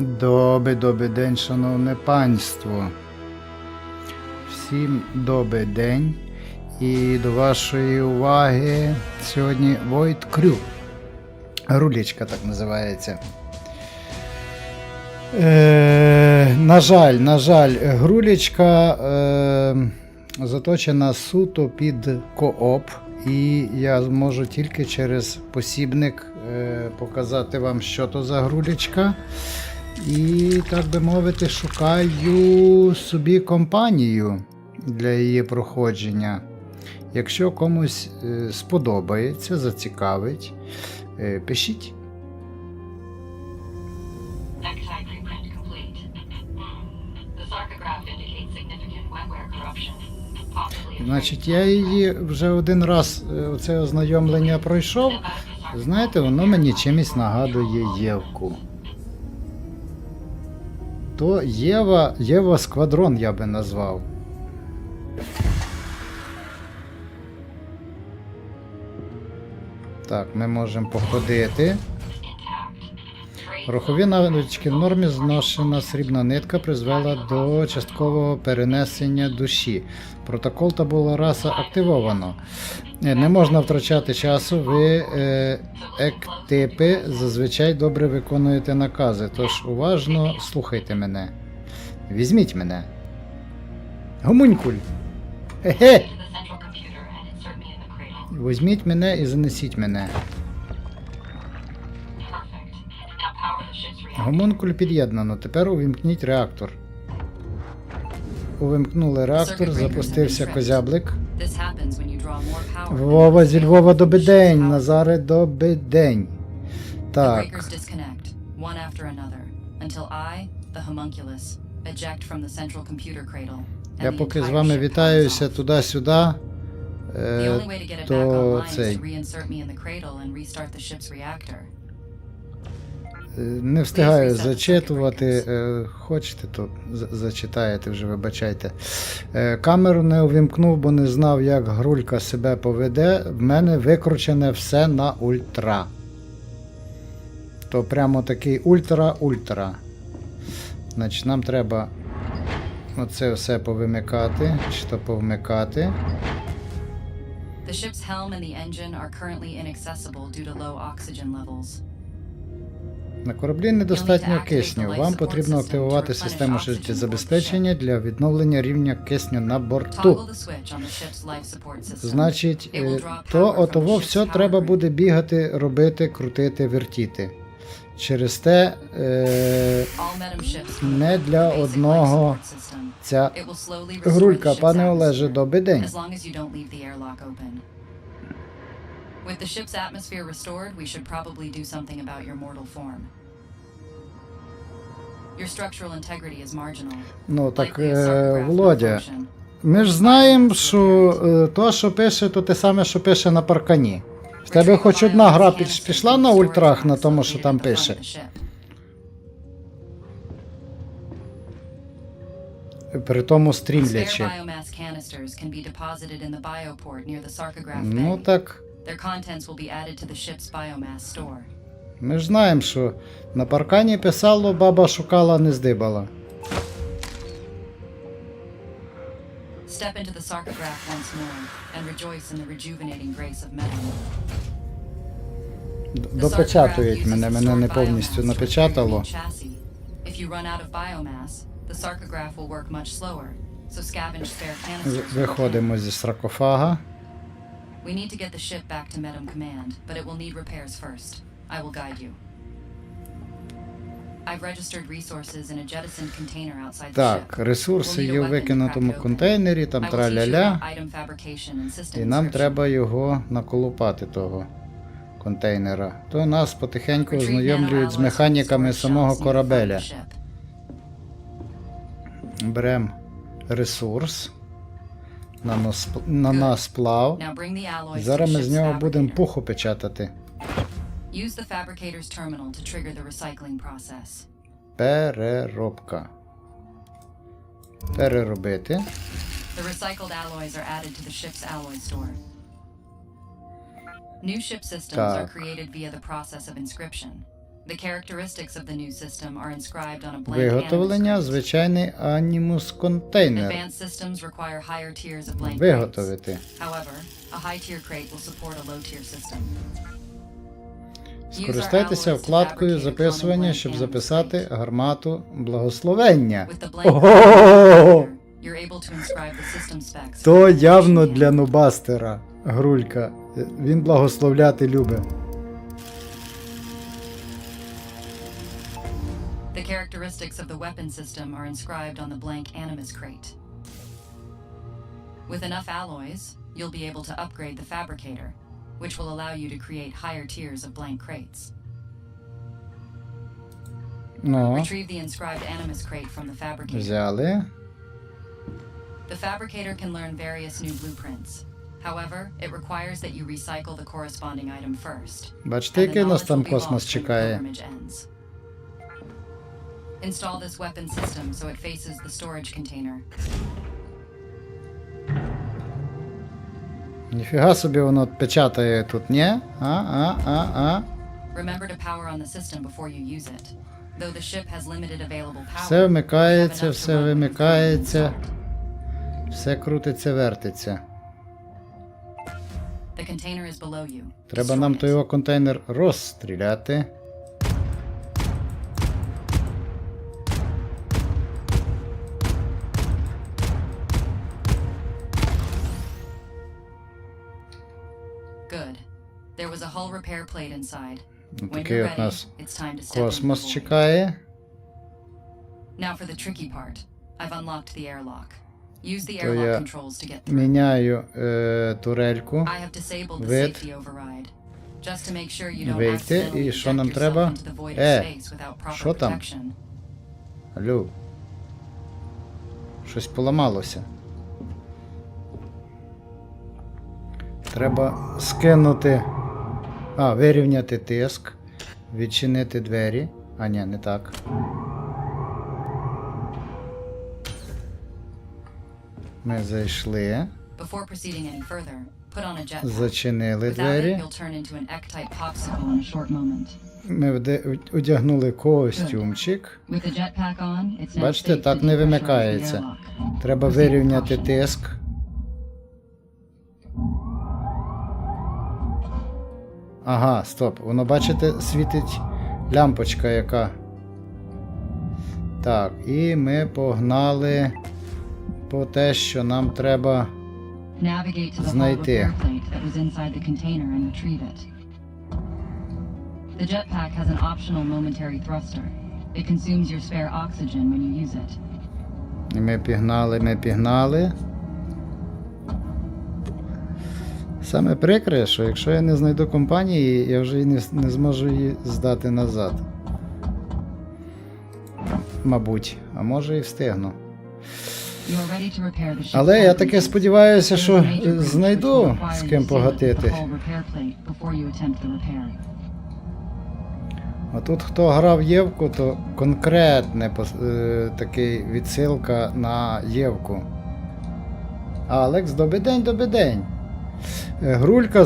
Добрий добрий день, шановне панство. Всім добрий день. І до вашої уваги сьогодні Void Crew. Рулічка так називається. Е, на жаль, на жаль, грулічка е, заточена суто під кооп, і я зможу тільки через посібник е, показати вам, що то за грулічка. І, так би мовити, шукаю собі компанію для її проходження. Якщо комусь е, сподобається, зацікавить, е, пишіть. Значить, я її вже один раз е, оце ознайомлення пройшов. Знаєте, воно мені чимось нагадує Євку. То Єва, Єва Сквадрон я би назвав. Так, ми можемо походити. Рухові навички в нормі зношена срібна нитка призвела до часткового перенесення душі. Протокол табула раса активовано. Е, Не можна втрачати часу. Ви е, ектипи зазвичай добре виконуєте накази, тож уважно слухайте мене. Візьміть мене. Гомунькуль. Візьміть мене і занесіть мене. Гомункуль під'єднано. Тепер увімкніть реактор. Увімкнули реактор, запустився козяблик. Вова зі Львова добидень, power. Назаре. The Так, я поки з вами вітаюся туди-сюди. Е, то цей. Не встигаю зачитувати. Е, Хочете, то зачитаєте вже, вибачайте. Е, Камеру не увімкнув, бо не знав, як грулька себе поведе. В мене викручене все на ультра. То прямо такий ультра-ультра. Значить, нам треба оце все повимикати, чи то повмикати. The ship's helm and the engine are currently inaccessible due to low oxygen levels. На кораблі недостатньо кисню. Вам потрібно активувати систему життєзабезпечення для відновлення рівня кисню на борту. Значить, е, то отово все треба буде бігати, робити, крутити, вертіти. Через те е, не для одного ця грулька, пане Олеже, добрий день. as long as you don't leave the airlock open. With the ship's atmosphere restored, we should probably do something about your mortal form. Your structural integrity is marginal. Ну так, е, Володя, ми ж знаємо, що е, то, що пише, то те саме, що пише на паркані. В тебе хоч одна гра пішла на ультрах на тому, що там пише. При тому стрімлячи. Ну так, Their contents will be added to the ship's biomass store. ми ж знаємо, що на паркані писало, баба шукала, не здибала. Step into the sarcograph once more and rejoice in the rejuvenating grace of metal. Допечатують мене, мене не повністю напечатало. Виходимо зі саркофага. We need to get the ship back to Medum Command, but it will need repairs first. I will guide you. I've registered resources in a jettisoned container outside the Так, ship. ресурси We'll need є to викинутому контейнері, там траля-ля. І нам треба його наколупати того контейнера. То нас потихеньку ознайомлюють з механіками самого корабеля. Беремо ресурс, the alloys І to зараз ми з нього будемо пуху печатати. Use the fabricator's terminal to trigger the recycling process. Переробка. Переробити. The recycled alloys are added to the ship's alloy store. New ship systems are created via the process of inscription. Виготовлення звичайний анімус контейнер. Виготовити. Скористайтеся вкладкою записування, щоб записати гармату благословення. Ого! То явно для нубастера, Грулька. Він благословляти любить. The characteristics of the weapon system are inscribed on the blank Animus crate. With enough alloys, you'll be able to upgrade the fabricator, which will allow you to create higher tiers of blank crates. Ну, Retrieve the inscribed Animus crate from the fabricator. взяли. The fabricator can learn various new blueprints. However, it requires that you recycle the corresponding item first. Бачите, and the який нас knowledge там will be космос lost when the чекає. Install this weapon system so it faces the storage container. Ніфіга собі воно печатає тут, ні? А, а, а, а. Remember to power on the system before you use it. Though the ship has limited available power, Все вмикається, все вимикається, все крутиться, вертиться. The container is below you. Треба нам той його контейнер розстріляти. There was a hull repair plate inside. Ну, Такий от нас космос чекає. Now for the tricky part. I've unlocked the airlock. Use the airlock controls to get through. Міняю е, турельку. I have disabled the safety override. Just to make sure you don't Вийти. accidentally І що нам yourself треба? into the void of Е, space without proper що там? protection. Алло. Щось поламалося. Треба скинути. А, вирівняти тиск. Відчинити двері. А, ні, не так. Ми зайшли. Зачинили двері. Ми одягнули костюмчик. Бачите, так не вимикається. Треба вирівняти тиск. Ага, стоп. Воно, бачите, світить лямпочка яка. Так, і ми погнали по те, що нам треба. Знайти. The jetpack has an optional momentary thruster. It consumes your spare oxygen when you use it. Ми пігнали, ми пігнали. Саме прикре, що якщо я не знайду компанії, я вже і не, не зможу її здати назад. Мабуть, а може і встигну. Але я таки сподіваюся, що знайду з ким погатити. А тут хто грав Євку, то конкретне е, такий відсилка на Євку. Алекс, добрий день, добрий день. Грулька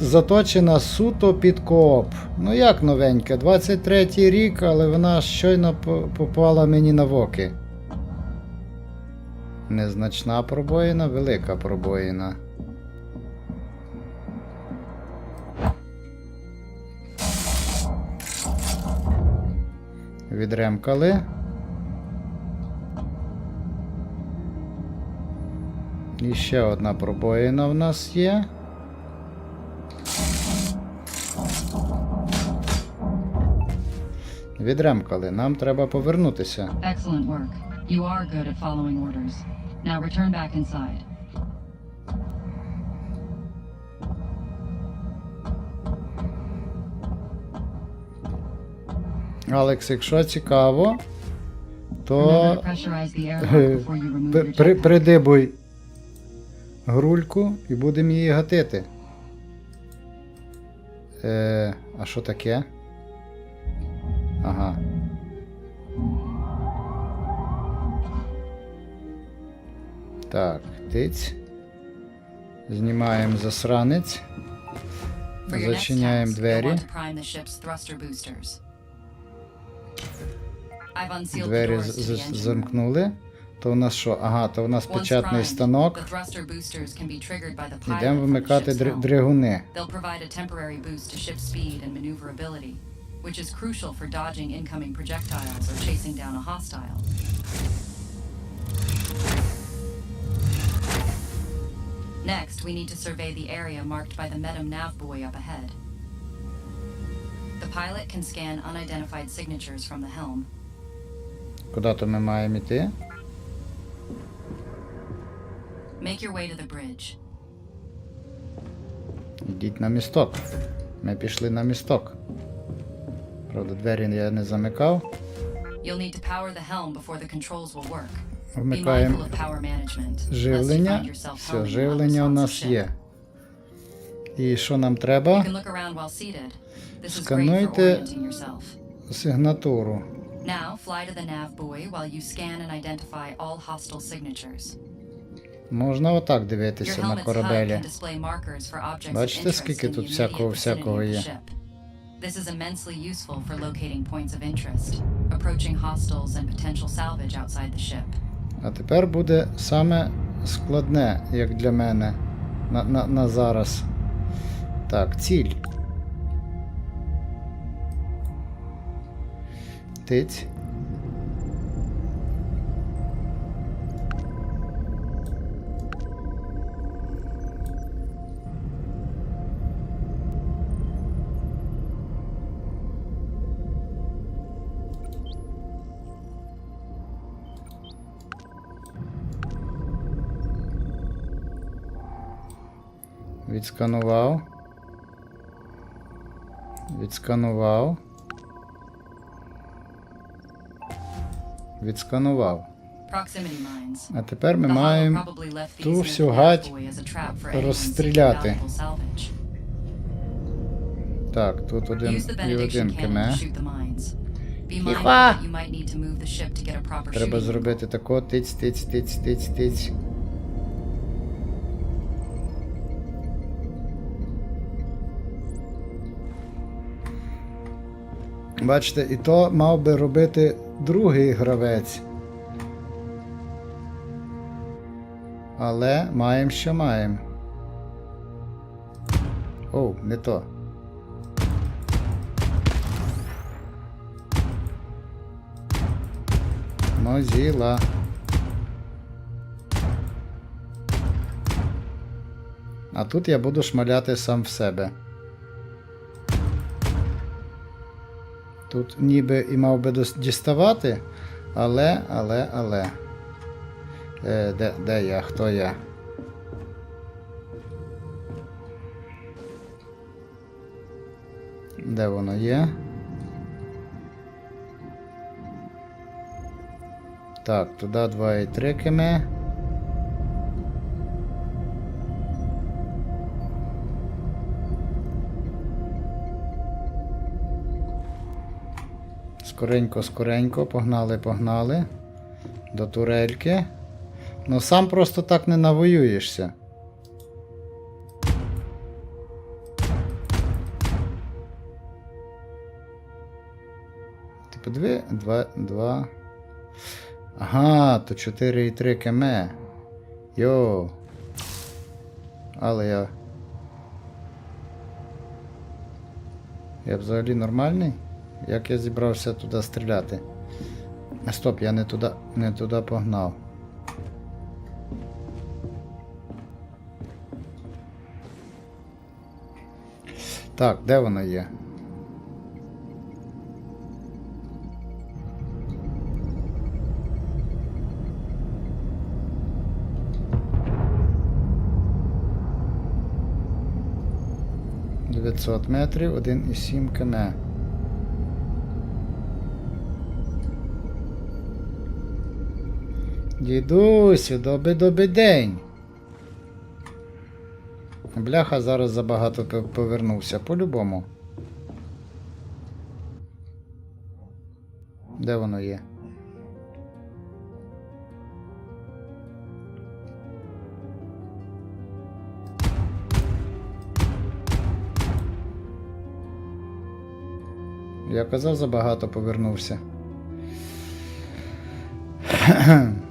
заточена суто під кооп. Ну як новенька, 23-й рік, але вона щойно попала мені на воки. Незначна пробоїна, велика пробоїна. Відремкали. І ще одна пробоїна в нас є. Відремкали. Нам треба повернутися. Excellent work. You are good at following orders. Now return back inside. Алекс, якщо цікаво, то е, при, придибуй грульку і будемо її гатити. Е, а що таке? Ага. Так, тиць. Знімаємо засранець. Зачиняємо двері. Двері замкнули. То у нас що? Ага, то у нас Once печатний primed, станок. the thruster boosters can be triggered by the pilot Ідемо from the вимикати ship's др- helm. двигуни. They'll provide a temporary boost to ship speed and maneuverability, which is crucial for dodging incoming projectiles or chasing down a hostile. Next, we need to survey the area marked by the Metam nav buoy up ahead. The pilot can scan unidentified signatures from the helm. Куди то ми маємо йти? Make your way to the bridge. Йдіть на місток. Ми пішли на місток. Правда, двері я не замикав. You'll need to power the helm before the controls will work. Вмикаємо живлення. Все, живлення у нас є. І що нам треба? Скануйте сигнатуру. Now, fly to the nav buoy while you scan and identify all hostile signatures. Можна отак дивитися на корабелі. Бачите, скільки тут всякого- всякого є? This is immensely useful for locating points of interest, approaching hostiles and potential salvage outside the ship. А тепер буде саме складне, як для мене, на, на, на зараз. Так, ціль. Тиць. Відсканував. Відсканував. Відсканував. А тепер ми маємо ту всю гать розстріляти. Так, тут один і один кеме. Треба зробити тако, тиць, тиць, тиць, тиць, тиць. Бачите, і то мав би робити другий гравець. Але маємо, що маємо. Оу, не то. Мозіла. А тут я буду шмаляти сам в себе. Тут ніби і мав би діставати, але, але, але. Е, де, де я? Хто я? Де воно є? Так, туди 2,3 км. Скоренько, скоренько, погнали, погнали. До турельки. Ну сам просто так не навоюєшся. Ти подиви, 2, 2. Ага, то 4,3 км. Йо. Але я. Я взагалі нормальний? Як я зібрався туди стріляти? Стоп, я не туди, не туди погнав. Так, де воно є? Дев'ятсот метрів, 1,7 км. Дідусю, добрий добрий день. Бляха зараз забагато повернувся, по-любому. Де воно є? Я казав, забагато повернувся.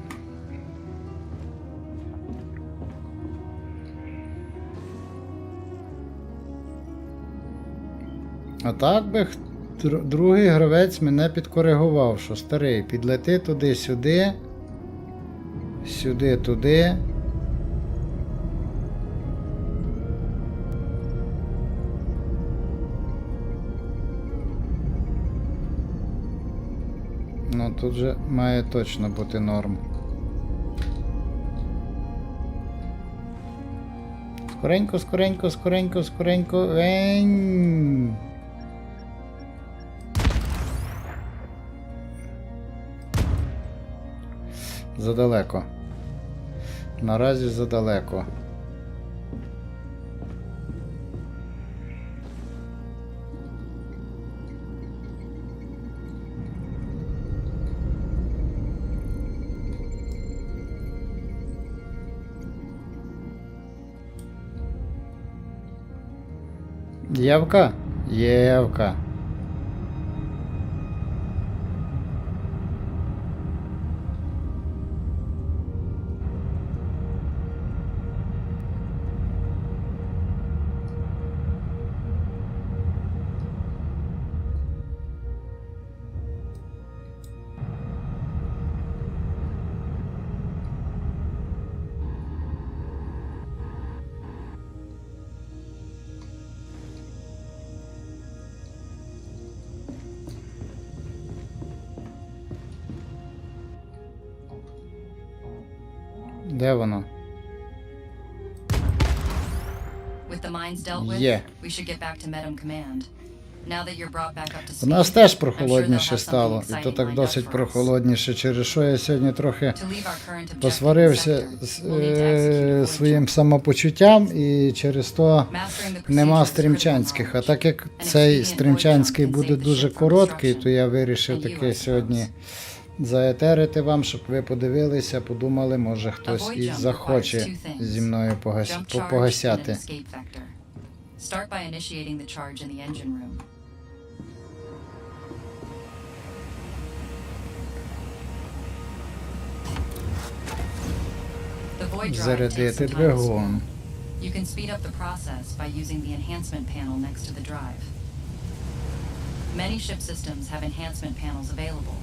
А так би другий гравець мене підкоригував, що старий, підлети туди-сюди, сюди-туди. Ну тут же має точно бути норм. Скоренько, скоренько, скоренько, скоренько. Ень. Задалеко. Наразі задалеко. Євка? Євка. Back up to У нас теж прохолодніше стало, і то так досить прохолодніше, через що я сьогодні трохи посварився з е, своїм самопочуттям і через то нема стрімчанських. А так як цей стрімчанський буде дуже короткий, то я вирішив таки сьогодні. Заетерити вам, щоб ви подивилися, подумали, може хтось і захоче зі мною погас... Погасяти. Start by initiating the charge in the engine room. Зарядити двигун. You can speed up the process by using the enhancement panel next to the drive. Many ship systems have enhancement panels available.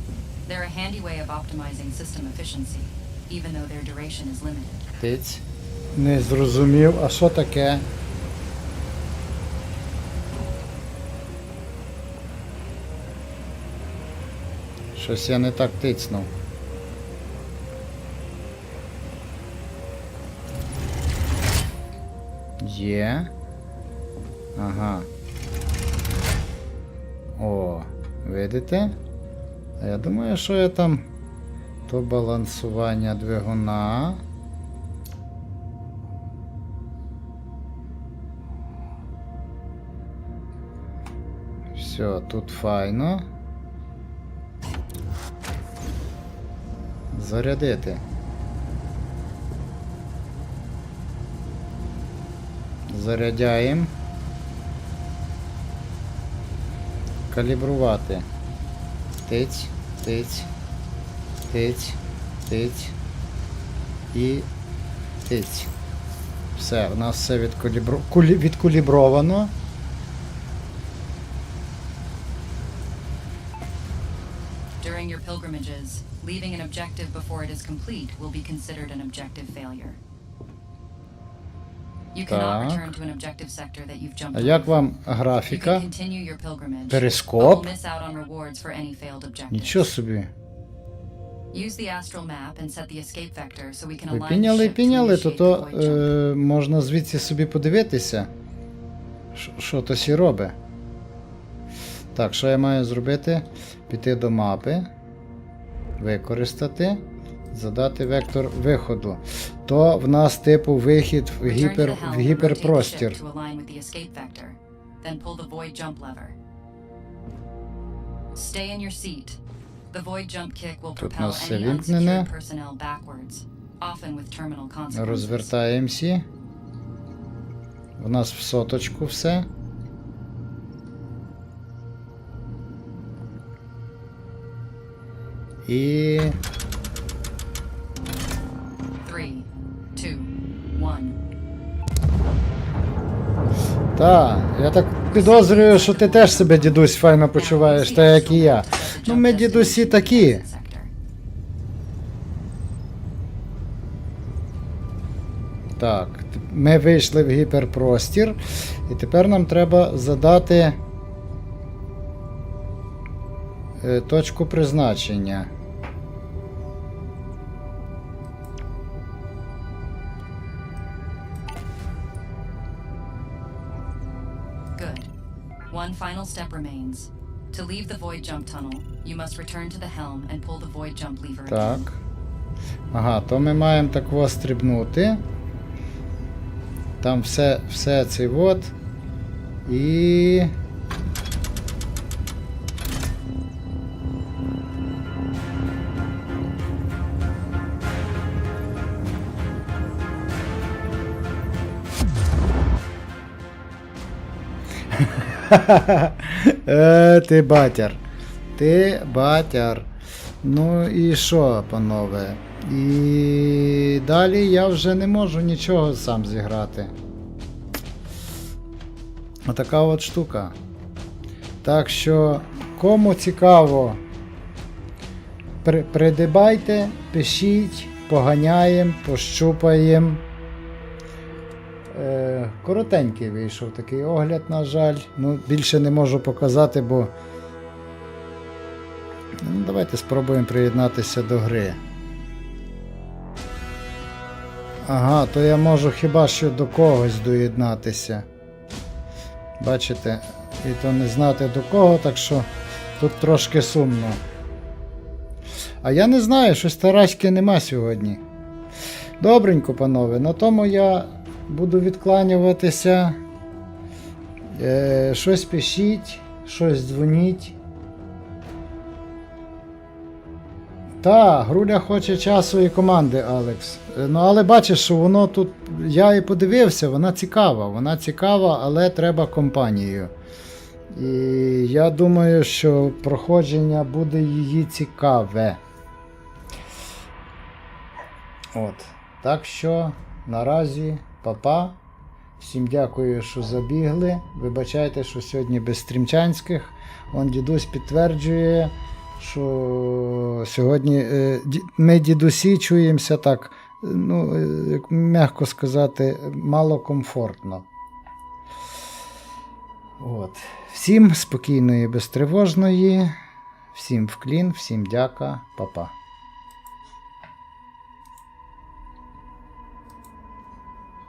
They're a handy way of optimizing system efficiency, even though their duration is limited. Тиць. Не зрозумів, а що таке? Щось я не так тицнув. Є. Ага. О, видите? Я думаю, що я там. То балансування двигуна. Все, тут файно. Зарядити. Зарядяємо. Калібрувати. Тиць, тиць, тиць, тиць і тиць. Все, у нас все відкалібро... кулі- відкалібровано. During your pilgrimages, leaving an objective before it is complete will be considered an objective failure. You cannot Так. return to an objective sector that you've jumped А як вам You can графіка? continue your pilgrimage, Перископ? but will miss out on rewards for any failed objectives. Нічого собі. Use the astral map and set the escape vector so we can Ви align the підняли, ship to підняли, то initiate то the void jump. е, можна звідси собі подивитися, що- що то сі робить. Так, що я маю зробити? Піти до мапи, використати, задати вектор виходу. То в нас типу вихід в, гіпер, в гіперпростір. Тут propel нас все вімкнене. Розвертаємося. В нас в соточку все. І Так, я так підозрюю, що ти теж себе, дідусь, файно почуваєш, так як і я. Ну, ми дідусі такі. Так, ми вийшли в гіперпростір, і тепер нам треба задати е, точку призначення. final step remains. To leave the void jump tunnel, you must return to the helm and pull the void jump lever Так. again. Ага, то ми маємо так ось стрибнути. Там все, все цей от. І. Е, ти батяр. Ти батяр. Ну і що, панове? І далі я вже не можу нічого сам зіграти. Отака от штука. Так що, кому цікаво, при, придибайте, пишіть, поганяємо, пощупаємо. Е, коротенький вийшов такий огляд, на жаль. Ну, більше не можу показати, бо. Ну, давайте спробуємо приєднатися до гри. Ага, то я можу хіба що до когось доєднатися. Бачите, і то не знати до кого, так що тут трошки сумно. А я не знаю, щось Тараськи нема сьогодні. Добренько, панове, на тому я буду відкланюватися. Е, щось пишіть, щось дзвоніть. Та, Груля хоче часу і команди, Алекс. Е, Ну, але бачиш, що воно тут. Я і подивився, вона цікава. Вона цікава, але треба компанією. І я думаю, що проходження буде її цікаве. От. Так що наразі, папа. Всім дякую, що забігли. Вибачайте, що сьогодні без стрімчанських. Он дідусь підтверджує, що сьогодні е, ми дідусі чуємося так, ну, е, м'яко сказати, мало комфортно. От. Всім спокійної, безтривожної, всім вклін, всім дяка, папа.